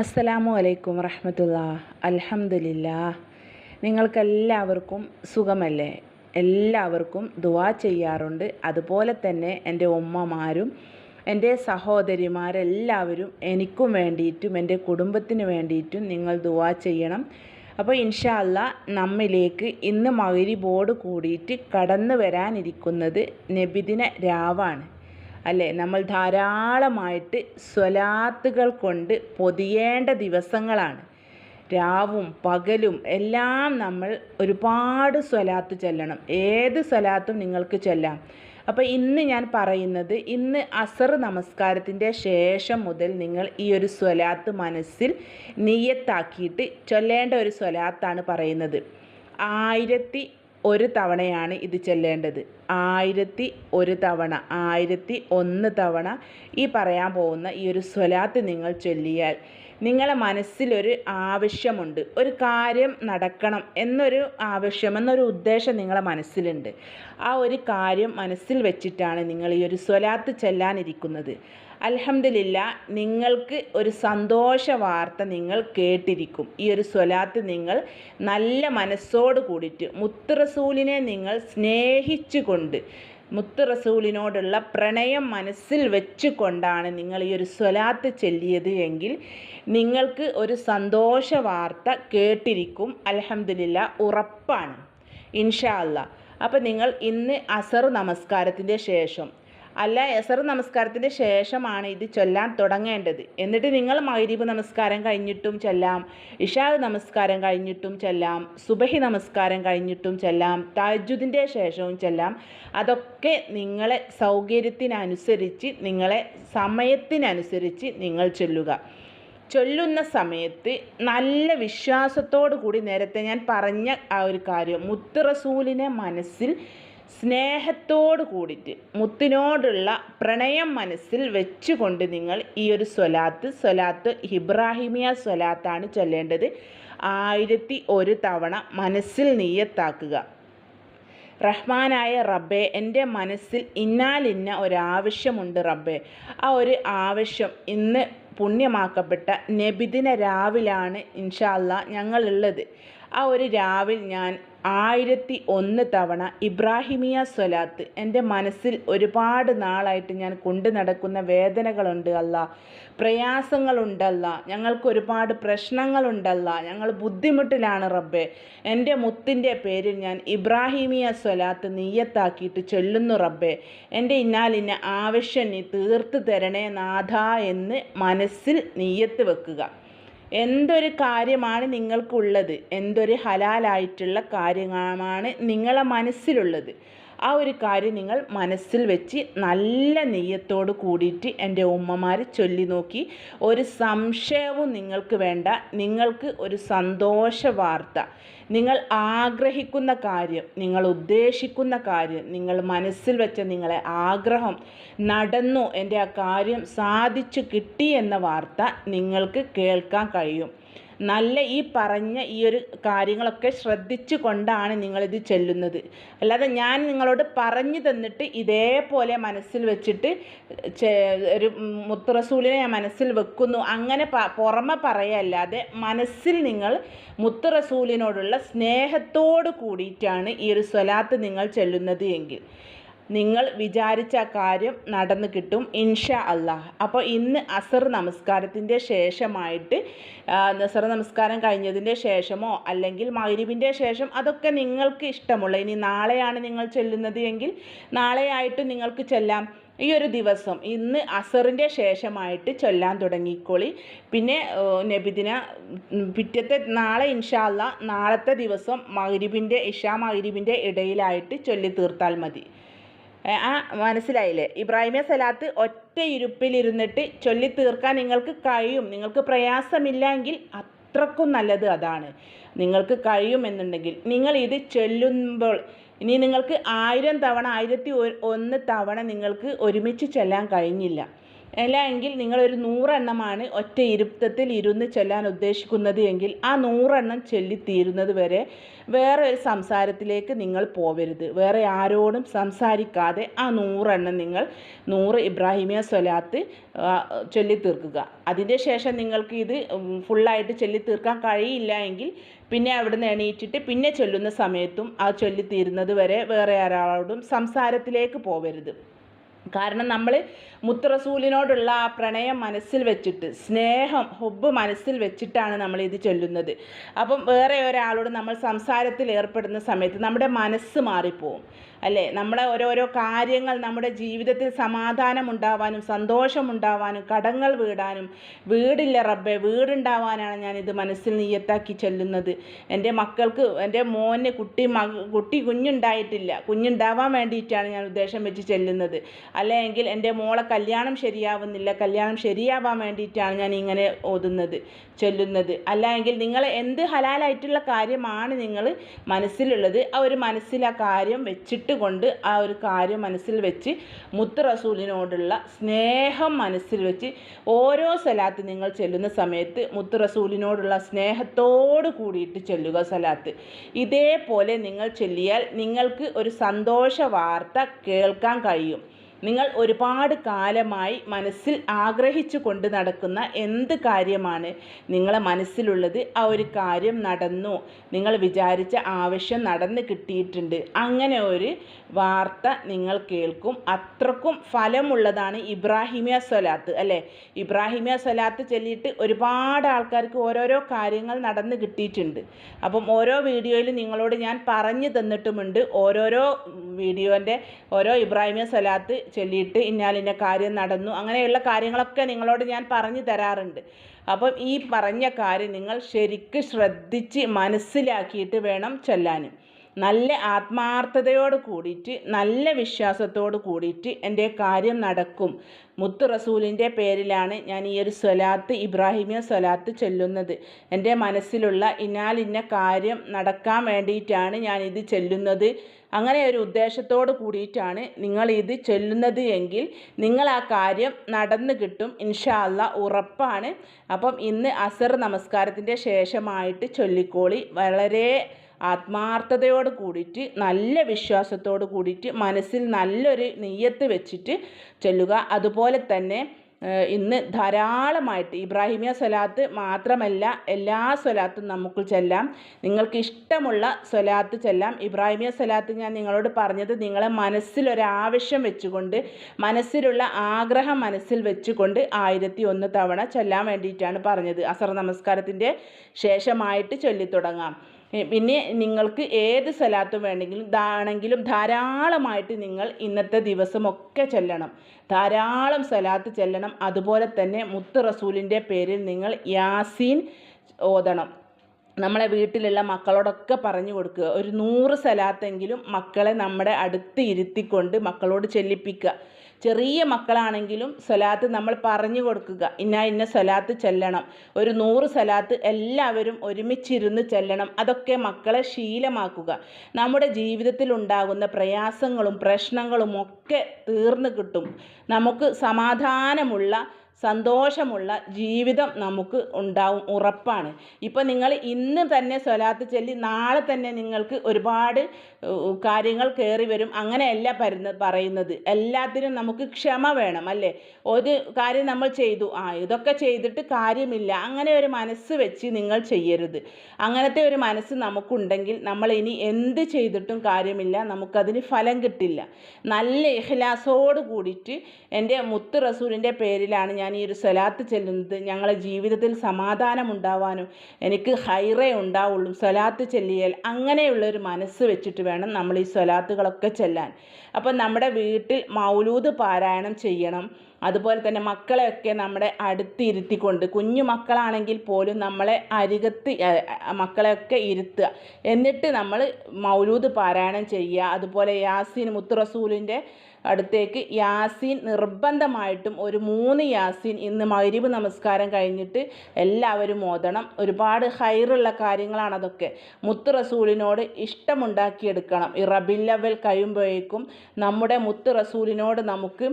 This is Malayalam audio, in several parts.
അസ്സലാമു അലൈക്കും വറഹമത്തുള്ള അൽഹംദുലില്ലാ നിങ്ങൾക്കെല്ലാവർക്കും സുഖമല്ലേ? എല്ലാവർക്കും ദുവാ ചെയ്യാറുണ്ട്. അതുപോലെ തന്നെ എന്റെ ഉമ്മമാരും എന്റെ സഹോദരിമാരെല്ലാവരും എനിക്കും വേണ്ടിയിട്ടും എന്റെ കുടുംബത്തിന് വേണ്ടിയിട്ടും നിങ്ങൾ ദുവാ ചെയ്യണം. അപ്പോൾ ഇൻഷാല്ല നമ്മിലേക്ക് ഇന്ന് ബോർഡ് കൂടിയിട്ട് കടന്നു വരാനിരിക്കുന്നത് നബിദിന രാവാണ്. അല്ലേ? നമ്മൾ ധാരാളമായിട്ട് സ്വലാത്തുകൾ കൊണ്ട് പൊതിയേണ്ട ദിവസങ്ങളാണ്. രാവും പകലും എല്ലാം നമ്മൾ ഒരുപാട് സ്വലാത്ത് ചൊല്ലണം. ഏത് സ്വലാത്തും നിങ്ങൾക്ക് ചൊല്ലാം. അപ്പോൾ ഇന്ന് ഞാൻ പറയുന്നത് ഇന്ന് അസർ നമസ്കാരത്തിന്റെ ശേഷം മുതൽ നിങ്ങൾ ഈ ഒരു സ്വലാത്ത് മനസ്സിൽ നിയത്താക്കിയിട്ട് ചൊല്ലേണ്ട ഒരു സ്വലാത്താണ് പറയുന്നത്. ആയിരത്തി ഒരു തവണയാണ് ഇത് ചെല്ലേണ്ടത്. ആയിരത്തി ഒരു തവണ ആയിരത്തി ഒന്ന് തവണ ഈ പറയാൻ പോകുന്ന ഈ ഒരു സ്വലാത്ത് നിങ്ങൾ ചൊല്ലിയാൽ നിങ്ങളെ മനസ്സിലൊരു ആവശ്യമുണ്ട്. ഒരു കാര്യം നടക്കണം എന്നൊരു ആവശ്യം എന്നൊരു ഉദ്ദേശം നിങ്ങളെ മനസ്സിലുണ്ട്. ആ ഒരു കാര്യം മനസ്സിൽ വെച്ചിട്ടാണ് നിങ്ങൾ ഈ ഒരു സ്വലാത്ത് ചെല്ലാനിരിക്കുന്നത്. അൽഹംദുലില്ല നിങ്ങൾക്ക് ഒരു സന്തോഷ വാർത്ത നിങ്ങൾ കേട്ടിരിക്കും. ഈ ഒരു സ്വലാത്ത് നിങ്ങൾ നല്ല മനസ്സോട് കൂടിയിട്ട് മുത്ത് റസൂലിനെ നിങ്ങൾ സ്നേഹിച്ചുകൊണ്ട് മുത്ത് റസൂലിനോടുള്ള പ്രണയം മനസ്സിൽ വെച്ചുകൊണ്ടാണ് നിങ്ങൾ ഈ ഒരു സ്വലാത്ത് ചൊല്ലിയത് എങ്കിൽ നിങ്ങൾക്ക് ഒരു സന്തോഷ വാർത്ത കേട്ടിരിക്കും. അലഹമില്ല ഉറപ്പാണ്. ഇൻഷാ അല്ല. അപ്പോൾ നിങ്ങൾ ഇന്ന് അസർ നമസ്കാരത്തിന്റെ ശേഷം അല്ല എസർ നമസ്കാരത്തിന് ശേഷമാണ് ഇത് ചൊല്ലാൻ തുടങ്ങേണ്ടത്. എന്നിട്ട് നിങ്ങൾ മൈരീബ് നമസ്കാരം കഴിഞ്ഞിട്ടും ചെല്ലാം ഇഷാ നമസ്കാരം കഴിഞ്ഞിട്ടും ചെല്ലാം സുബഹി നമസ്കാരം കഴിഞ്ഞിട്ടും ചെല്ലാം താജുദിന്റെ ശേഷവും ചെല്ലാം അതൊക്കെ നിങ്ങളെ സൗകര്യത്തിനനുസരിച്ച് നിങ്ങളെ സമയത്തിനനുസരിച്ച് നിങ്ങൾ ചൊല്ലുക. ചൊല്ലുന്ന സമയത്ത് നല്ല വിശ്വാസത്തോടു കൂടി നേരത്തെ ഞാൻ പറഞ്ഞ ആ ഒരു കാര്യം മുത്ത് റസൂലിനെ മനസ്സിൽ സ്നേഹത്തോട് കൂടിയിട്ട് മുത്തിനോടുള്ള പ്രണയം മനസ്സിൽ വെച്ചുകൊണ്ട് നിങ്ങൾ ഈ ഒരു സ്വലാത്ത് സ്വലാത്ത് ഇബ്രാഹിമിയ സ്വലാത്താണ് ചൊല്ലേണ്ടത്. ആയിരത്തി ഒരു തവണ മനസ്സിൽ നീയത്താക്കുക റഹ്മാനായ റബ്ബെ എന്റെ മനസ്സിൽ ഇന്നാലിന്ന ഒരാവശ്യമുണ്ട് റബ്ബെ. ആ ഒരു ആവശ്യം ഇന്ന് പുണ്യമാക്കപ്പെട്ട നബിദിന രാവിലാണ് ഇൻഷാല്ല ഞങ്ങളുള്ളത്. ആ ഒരു രാവിൽ ഞാൻ ആയിരത്തി ഒന്ന് തവണ ഇബ്രാഹിമിയ സ്വലാത്ത് എന്റെ മനസ്സിൽ ഒരുപാട് നാളായിട്ട് ഞാൻ കൊണ്ടു നടക്കുന്ന വേദനകളുണ്ട് അല്ല. പ്രയാസങ്ങളുണ്ടല്ല. ഞങ്ങൾക്ക് ഒരുപാട് പ്രശ്നങ്ങളുണ്ടല്ല. ഞങ്ങൾ ബുദ്ധിമുട്ടിലാണ് റബ്ബെ. എന്റെ മുത്തിന്റെ പേരിൽ ഞാൻ ഇബ്രാഹിമിയ സ്വലാത്ത് നീയത്താക്കിയിട്ട് ചൊല്ലുന്നു റബ്ബെ. എന്റെ ഇന്നാലിന്റെ ആവശ്യം നീ തീർത്ത് തരണേ നാഥ എന്ന് മനസ്സിൽ നീയത്ത് വെക്കുക. എന്തൊരു കാര്യമാണ് നിങ്ങൾക്കുള്ളത്? എന്തൊരു ഹലാലായിട്ടുള്ള കാര്യമാണ് നിങ്ങളെ മനസ്സിലുള്ളത്? ആ ഒരു കാര്യം നിങ്ങൾ മനസ്സിൽ വെച്ച് നല്ല നെയ്യത്തോട് കൂടിയിട്ട് എന്റെ ഉമ്മമാർ ചൊല്ലി നോക്കി. ഒരു സംശയവും നിങ്ങൾക്ക് വേണ്ട. നിങ്ങൾക്ക് ഒരു സന്തോഷ വാർത്ത. നിങ്ങൾ ആഗ്രഹിക്കുന്ന കാര്യം നിങ്ങൾ ഉദ്ദേശിക്കുന്ന കാര്യം നിങ്ങൾ മനസ്സിൽ വെച്ച നിങ്ങളെ ആഗ്രഹം നടന്നു. എന്റെ ആ കാര്യം സാധിച്ചു കിട്ടി എന്ന വാർത്ത നിങ്ങൾക്ക് കേൾക്കാൻ കഴിയും. നല്ല ഈ പറഞ്ഞ ഈ ഒരു കാര്യങ്ങളൊക്കെ ശ്രദ്ധിച്ചു കൊണ്ടാണ് നിങ്ങളിത് ചെല്ലുന്നത്. അല്ലാതെ ഞാൻ നിങ്ങളോട് പറഞ്ഞു തന്നിട്ട് ഇതേപോലെ മനസ്സിൽ വെച്ചിട്ട് ഒരു മുത്തുറസൂലിനെ ഞാൻ മനസ്സിൽ വെക്കുന്നു. അങ്ങനെ പുറമെ പറയല്ലാതെ മനസ്സിൽ നിങ്ങൾ മുത്തുറസൂലിനോടുള്ള സ്നേഹത്തോട് കൂടിയിട്ടാണ് ഈ ഒരു സ്വലാത്ത് നിങ്ങൾ ചെല്ലുന്നത് എങ്കിൽ. നിങ്ങൾ വിചാരിച്ച കാര്യം നടന്നു കിട്ടും ഇൻഷാ അള്ളാഹ് അപ്പോൾ ഇന്ന് അസർ നമസ്കാരത്തിന്റെ ശേഷമായിട്ട് നസർ നമസ്കാരം കഴിഞ്ഞതിന്റെ ശേഷമോ അല്ലെങ്കിൽ മൈരിബിന്റെ ശേഷം അതൊക്കെ നിങ്ങൾക്ക് ഇഷ്ടമുള്ള ഇനി നാളെയാണ് നിങ്ങൾ ചെല്ലുന്നത് എങ്കിൽ നാളെയായിട്ട് നിങ്ങൾക്ക് ചെല്ലാം. ഈ ഒരു ദിവസം ഇന്ന് അസറിന്റെ ശേഷമായിട്ട് ചൊല്ലാൻ തുടങ്ങിക്കോളി. പിന്നെ നബിദിന പിറ്റത്തെ നാളെ ഇൻഷാല്ല നാളത്തെ ദിവസം മഗ്‌രിബിന്റെ ഇഷാ മഗ്‌രിബിന്റെ ഇടയിലായിട്ട് ചൊല്ലി തീർത്താൽ മതി. ആ മനസ്സിലായില്ലേ? ഇബ്രാഹിമിയ സലാത്ത് ഒറ്റ ഇരുപ്പിലിരുന്നിട്ട് ചൊല്ലി തീർക്കാൻ നിങ്ങൾക്ക് കഴിയും. നിങ്ങൾക്ക് പ്രയാസമില്ലെങ്കിൽ അത്രക്കും നല്ലത് അതാണ്. നിങ്ങൾക്ക് കഴിയുമെന്നുണ്ടെങ്കിൽ നിങ്ങൾ ഇത് ചൊല്ലുമ്പോൾ ഇനി നിങ്ങൾക്ക് ആയിരം തവണ ആയിരത്തി ഒന്ന് തവണ നിങ്ങൾക്ക് ഒരുമിച്ച് ചൊല്ലാൻ കഴിഞ്ഞില്ല. അല്ല എങ്കിൽ നിങ്ങളൊരു നൂറെണ്ണമാണ് ഒറ്റ ഇരുത്തത്തിൽ ഇരുന്ന് ചൊല്ലാൻ ഉദ്ദേശിക്കുന്നത് എങ്കിൽ ആ നൂറെണ്ണം ചൊല്ലിത്തീരുന്നത് വരെ വേറെ ഒരു സംസാരത്തിലേക്ക് നിങ്ങൾ പോവരുത്. വേറെ ആരോടും സംസാരിക്കാതെ ആ നൂറെണ്ണം നിങ്ങൾ നൂറ് ഇബ്രാഹിമിയ സ്വലാത്ത് ചൊല്ലിത്തീർക്കുക. അതിന്റെ ശേഷം നിങ്ങൾക്ക് ഇത് ഫുള്ളായിട്ട് ചൊല്ലിത്തീർക്കാൻ കഴിയില്ല എങ്കിൽ പിന്നെ അവിടുന്ന് എണീറ്റിട്ട് പിന്നെ ചൊല്ലുന്ന സമയത്തും ആ ചൊല്ലിത്തീരുന്നത് വരെ വേറെ ആരോടും സംസാരത്തിലേക്ക് പോവരുത്. കാരണം നമ്മൾ മുത്തറസൂലിനോടുള്ള ആ പ്രണയം മനസ്സിൽ വെച്ചിട്ട് സ്നേഹം ഹൊബ് മനസ്സിൽ വെച്ചിട്ടാണ് നമ്മൾ ഇത് ചൊല്ലുന്നത്. അപ്പം വേറെ ഒരാളോട് നമ്മൾ സംസാരത്തിൽ ഏർപ്പെടുന്ന സമയത്ത് നമ്മുടെ മനസ്സ് മാറിപ്പോവും. അല്ലേ? നമ്മുടെ ഓരോരോ കാര്യങ്ങൾ നമ്മുടെ ജീവിതത്തിൽ സമാധാനം ഉണ്ടാവാനും സന്തോഷം ഉണ്ടാവാനും കടങ്ങൾ വീടാനും വീടില്ല റബ്ബെ വീടുണ്ടാവാനാണ് ഞാൻ ഇത് മനസ്സിൽ നീയത്താക്കി ചെല്ലുന്നത്. എന്റെ മക്കൾക്ക് എന്റെ മോന് കുട്ടി മക കുട്ടി കുഞ്ഞുണ്ടായിട്ടില്ല. കുഞ്ഞുണ്ടാവാൻ വേണ്ടിയിട്ടാണ് ഞാൻ ഉദ്ദേശം വെച്ച് ചെല്ലുന്നത്. അല്ലെങ്കിൽ എന്റെ മോളെ കല്യാണം ശരിയാവുന്നില്ല കല്യാണം ശരിയാവാൻ വേണ്ടിയിട്ടാണ് ഞാൻ ഇങ്ങനെ ഓതുന്നത് ചൊല്ലുന്നത്. അല്ലെങ്കിൽ നിങ്ങൾ എന്ത് ഹലാലായിട്ടുള്ള കാര്യമാണ് നിങ്ങൾ മനസ്സിലുള്ളത് ആ ഒരു മനസ്സിൽ ആ കാര്യം വെച്ചിട്ട് കൊണ്ട് ആ ഒരു കാര്യം മനസ്സിൽ വെച്ച് മുത്ത് റസൂലിനോടുള്ള സ്നേഹം മനസ്സിൽ വെച്ച് ഓരോ സലാത്ത് നിങ്ങൾ ചെല്ലുന്ന സമയത്ത് മുത്ത് റസൂലിനോടുള്ള സ്നേഹത്തോട് കൂടിയിട്ട് ചെല്ലുക സലാത്ത്. ഇതേപോലെ നിങ്ങൾ ചെല്ലിയാൽ നിങ്ങൾക്ക് ഒരു സന്തോഷ വാർത്ത കേൾക്കാൻ കഴിയും. നിങ്ങൾ ഒരുപാട് കാലമായി മനസ്സിൽ ആഗ്രഹിച്ചു കൊണ്ട് നടക്കുന്ന എന്ത് കാര്യമാണ് നിങ്ങളെ മനസ്സിലുള്ളത്? ആ ഒരു കാര്യം നടന്നു. നിങ്ങൾ വിചാരിച്ച ആവശ്യം നടന്ന് കിട്ടിയിട്ടുണ്ട്. അങ്ങനെ ഒരു വാർത്ത നിങ്ങൾ കേൾക്കും. അത്രക്കും ഫലമുള്ളതാണ് ഇബ്രാഹിമിയ സ്വലാത്ത് അല്ലേ? ഇബ്രാഹിമിയ സ്വലാത്ത് ചൊല്ലിയിട്ട് ഒരുപാട് ആൾക്കാർക്ക് ഓരോരോ കാര്യങ്ങൾ നടന്ന് കിട്ടിയിട്ടുണ്ട്. അപ്പം ഓരോ വീഡിയോയിലും നിങ്ങളോട് ഞാൻ പറഞ്ഞു തന്നിട്ടുമുണ്ട്. ഓരോരോ വീഡിയോന്റെ ഓരോ ഇബ്രാഹിമിയ സ്വലാത്ത് ചൊല്ലിയിട്ട് ഇന്നാലിന്റെ കാര്യം നടന്നു. അങ്ങനെയുള്ള കാര്യങ്ങളൊക്കെ നിങ്ങളോട് ഞാൻ പറഞ്ഞു തരാറുണ്ട്. അപ്പം ഈ പറഞ്ഞ കാര്യം നിങ്ങൾ ശരിക്ക് ശ്രദ്ധിച്ച് മനസ്സിലാക്കിയിട്ട് വേണം ചൊല്ലാനും. നല്ല ആത്മാർത്ഥതയോട് കൂടിയിട്ട് നല്ല വിശ്വാസത്തോട് കൂടിയിട്ട് എന്റെ കാര്യം നടക്കും. മുത്ത് റസൂലിന്റെ പേരിലാണ് ഞാൻ ഈ ഒരു സ്വലാത്ത് ഇബ്രാഹിമിയ സ്വലാത്ത് ചൊല്ലുന്നത്. എന്റെ മനസ്സിലുള്ള ഇന്നാലിന്ന കാര്യം നടക്കാൻ വേണ്ടിയിട്ടാണ് ഞാൻ ഇത് ചൊല്ലുന്നത്. അങ്ങനെ ഒരു ഉദ്ദേശത്തോട് കൂടിയിട്ടാണ് നിങ്ങൾ ഇത് ചൊല്ലുന്നത് എങ്കിൽ നിങ്ങൾ ആ കാര്യം നടന്നു കിട്ടും ഇൻഷാ അല്ല ഉറപ്പാണ്. അപ്പം ഇന്ന് അസർ നമസ്കാരത്തിന്റെ ശേഷമായിട്ട് ചൊല്ലിക്കോളി. വളരെ ആത്മാർത്ഥതയോട് കൂടിയിട്ട് നല്ല വിശ്വാസത്തോട് കൂടിയിട്ട് മനസ്സിൽ നല്ലൊരു നെയ്യത്ത് വെച്ചിട്ട് ചെല്ലുക. അതുപോലെ തന്നെ ഇന്ന് ധാരാളമായിട്ട് ഇബ്രാഹിമിയ സ്വലാത്ത് മാത്രമല്ല എല്ലാ സ്വലാത്തും നമുക്ക് ചെല്ലാം. നിങ്ങൾക്ക് ഇഷ്ടമുള്ള സ്വലാത്ത് ചെല്ലാം. ഇബ്രാഹിമിയ സ്വലാത്ത് ഞാൻ നിങ്ങളോട് പറഞ്ഞത് നിങ്ങളെ മനസ്സിലൊരാവശ്യം വെച്ചുകൊണ്ട് മനസ്സിലുള്ള ആഗ്രഹം മനസ്സിൽ വെച്ചുകൊണ്ട് ആയിരത്തി ഒന്ന് തവണ ചൊല്ലാൻ വേണ്ടിയിട്ടാണ് പറഞ്ഞത്. അസർ നമസ്കാരത്തിന്റെ ശേഷമായിട്ട് ചൊല്ലിത്തുടങ്ങാം. പിന്നെ നിങ്ങൾക്ക് ഏത് സ്ഥലത്തും വേണമെങ്കിലും ആണെങ്കിലും ധാരാളമായിട്ട് നിങ്ങൾ ഇന്നത്തെ ദിവസമൊക്കെ ചെല്ലണം. ധാരാളം സ്ഥലത്ത് ചെല്ലണം. അതുപോലെ തന്നെ മുത്ത് റസൂലിന്റെ പേരിൽ നിങ്ങൾ യാസീൻ ഓതണം. നമ്മളെ വീട്ടിലുള്ള മക്കളോടൊക്കെ പറഞ്ഞു കൊടുക്കുക. ഒരു നൂറ് സ്ഥലത്തെങ്കിലും മക്കളെ നമ്മുടെ അടുത്ത് ഇരുത്തിക്കൊണ്ട് മക്കളോട് ചെല്ലിപ്പിക്കുക. ചെറിയ മക്കളാണെങ്കിലും സ്വലാത്ത് നമ്മൾ പറഞ്ഞു കൊടുക്കുക. ഇന്ന ഇന്ന സ്വലാത്ത് ചെല്ലണം. ഒരു നൂറ് സ്വലാത്ത് എല്ലാവരും ഒരുമിച്ചിരുന്ന് ചെല്ലണം. അതൊക്കെ മക്കളെ ശീലമാക്കുക. നമ്മുടെ ജീവിതത്തിൽ ഉണ്ടാകുന്ന പ്രയാസങ്ങളും പ്രശ്നങ്ങളും ഒക്കെ തീർന്നു കിട്ടും. നമുക്ക് സമാധാനമുള്ള സന്തോഷമുള്ള ജീവിതം നമുക്ക് ഉണ്ടാവും ഉറപ്പാണ്. ഇപ്പോൾ നിങ്ങൾ ഇന്ന് തന്നെ സ്വലാത്ത് ചൊല്ലി നാളെ തന്നെ നിങ്ങൾക്ക് ഒരുപാട് കാര്യങ്ങൾ കയറി വരും. അങ്ങനെയല്ല പരുന്ന പറയുന്നത്. എല്ലാത്തിനും നമുക്ക് ക്ഷമ വേണം അല്ലേ? ഒരു കാര്യം നമ്മൾ ചെയ്തു. ആ ഇതൊക്കെ ചെയ്തിട്ട് കാര്യമില്ല. അങ്ങനെ ഒരു മനസ്സ് വെച്ച് നിങ്ങൾ ചെയ്യരുത്. അങ്ങനത്തെ ഒരു മനസ്സ് നമുക്കുണ്ടെങ്കിൽ നമ്മൾ ഇനി എന്ത് ചെയ്തിട്ടും കാര്യമില്ല. നമുക്കതിന് ഫലം കിട്ടില്ല. നല്ല ഇഹ്ലാസോട് കൂടിയിട്ട് എന്റെ മുത്ത് റസൂലിന്റെ പേരിലാണ് ഞാൻ ഈ ഒരു സ്വലാത്ത് ചെല്ലുന്നത് ഞങ്ങളെ ജീവിതത്തിൽ സമാധാനം ഉണ്ടാവാനും എനിക്ക് ഹൈറേ ഉണ്ടാവുള്ളൂ. സ്വലാത്ത് ചെല്ലിയാൽ അങ്ങനെയുള്ളൊരു മനസ്സ് വെച്ചിട്ട് വേണം നമ്മൾ ഈ സ്വലാത്തുകളൊക്കെ ചെല്ലാൻ. അപ്പം നമ്മുടെ വീട്ടിൽ മൗലൂദ് പാരായണം ചെയ്യണം. അതുപോലെ തന്നെ മക്കളെയൊക്കെ നമ്മുടെ അടുത്ത് ഇരുത്തിക്കൊണ്ട് കുഞ്ഞു മക്കളാണെങ്കിൽ പോലും നമ്മളെ അരികത്ത് മക്കളെയൊക്കെ ഇരുത്തുക. എന്നിട്ട് നമ്മൾ മൗലൂദ് പാരായണം ചെയ്യുക. അതുപോലെ യാസീൻ മുത്തുറസൂലിന്റെ അടുത്തേക്ക് യാസീൻ നിർബന്ധമായിട്ടും ഒരു മൂന്ന് യാസീൻ ഇന്ന് മരിവ് നമസ്കാരം കഴിഞ്ഞിട്ട് എല്ലാവരും ഓതണം. ഒരുപാട് ഹൈറുള്ള കാര്യങ്ങളാണ് അതൊക്കെ. മുത്ത് ഇഷ്ടമുണ്ടാക്കിയെടുക്കണം. ഈ റബില്ലവൽ കഴിയുമ്പോഴേക്കും നമ്മുടെ മുത്ത് റസൂലിനോട് നമുക്ക്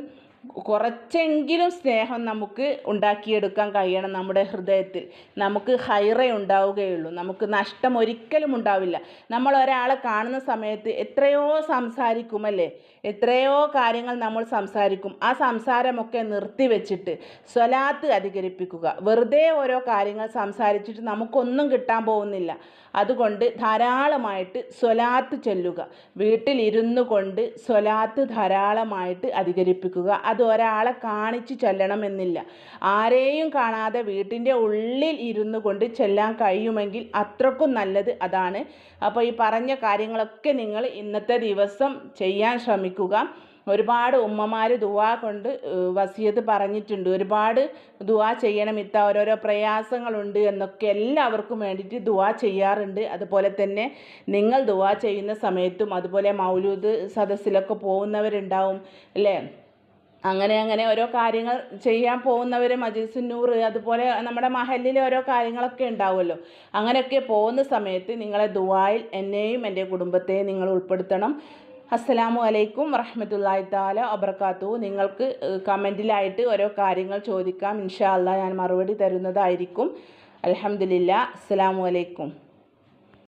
കുറച്ചെങ്കിലും സ്നേഹം നമുക്ക് ഉണ്ടാക്കിയെടുക്കാൻ കഴിയണം നമ്മുടെ ഹൃദയത്തിൽ. നമുക്ക് ഹൈറ ഉണ്ടാവുകയുള്ളൂ. നമുക്ക് നഷ്ടം ഒരിക്കലും ഉണ്ടാവില്ല. നമ്മൾ ഒരാളെ കാണുന്ന സമയത്ത് എത്രയോ സംസാരിക്കുമല്ലേ? എത്രയോ കാര്യങ്ങൾ നമ്മൾ സംസാരിക്കും. ആ സംസാരമൊക്കെ നിർത്തിവെച്ചിട്ട് സ്വലാത്ത് അധികരിപ്പിക്കുക. വെറുതെ ഓരോ കാര്യങ്ങൾ സംസാരിച്ചിട്ട് നമുക്കൊന്നും കിട്ടാൻ പോകുന്നില്ല. അതുകൊണ്ട് ധാരാളമായിട്ട് സ്വലാത്ത് ചൊല്ലുക. വീട്ടിലിരുന്നു കൊണ്ട് സ്വലാത്ത് ധാരാളമായിട്ട് അധികരിപ്പിക്കുക. അത് ഒരാളെ കാണിച്ച് ചെല്ലണമെന്നില്ല. ആരെയും കാണാതെ വീട്ടിന്റെ ഉള്ളിൽ ഇരുന്നു കൊണ്ട് ചെല്ലാൻ കഴിയുമെങ്കിൽ അത്രക്കും നല്ലത് അതാണ്. അപ്പോൾ ഈ പറഞ്ഞ കാര്യങ്ങളൊക്കെ നിങ്ങൾ ഇന്നത്തെ ദിവസം ചെയ്യാൻ ശ്രമിക്കുക. ഒരുപാട് ഉമ്മമാർ ദുവാ കൊണ്ട് വസിയത്ത് പറഞ്ഞിട്ടുണ്ട്. ഒരുപാട് ദുവാ ചെയ്യണം. ഇത്ത ഓരോരോ പ്രയാസങ്ങളുണ്ട് എന്നൊക്കെ എല്ലാവർക്കും വേണ്ടിയിട്ട് ദുവാ ചെയ്യാറുണ്ട്. അതുപോലെ തന്നെ നിങ്ങൾ ദുവാ ചെയ്യുന്ന സമയത്തും അതുപോലെ മൗലൂദ് സദസ്സിലൊക്കെ പോകുന്നവരുണ്ടാവും അല്ലേ? അങ്ങനെ അങ്ങനെ ഓരോ കാര്യങ്ങൾ ചെയ്യാൻ പോകുന്നവർ മജീസുന്നൂർ അതുപോലെ നമ്മുടെ മഹലിൽ ഓരോ കാര്യങ്ങളൊക്കെ ഉണ്ടാവുമല്ലോ. അങ്ങനെയൊക്കെ പോകുന്ന സമയത്ത് നിങ്ങളെ ദുവായിൽ എന്നെയും എന്റെ കുടുംബത്തെയും നിങ്ങൾ ഉൾപ്പെടുത്തണം. അസ്സലാമു അലൈക്കും വറഹമത്തല്ലാഹി താല അബർക്കാത്തു നിങ്ങൾക്ക് കമന്റിലായിട്ട് ഓരോ കാര്യങ്ങൾ ചോദിക്കാം. ഇൻഷാ അല്ലാ ഞാൻ മറുപടി തരുന്നതായിരിക്കും. അലഹമില്ല അസ്സലാമു അലൈക്കും.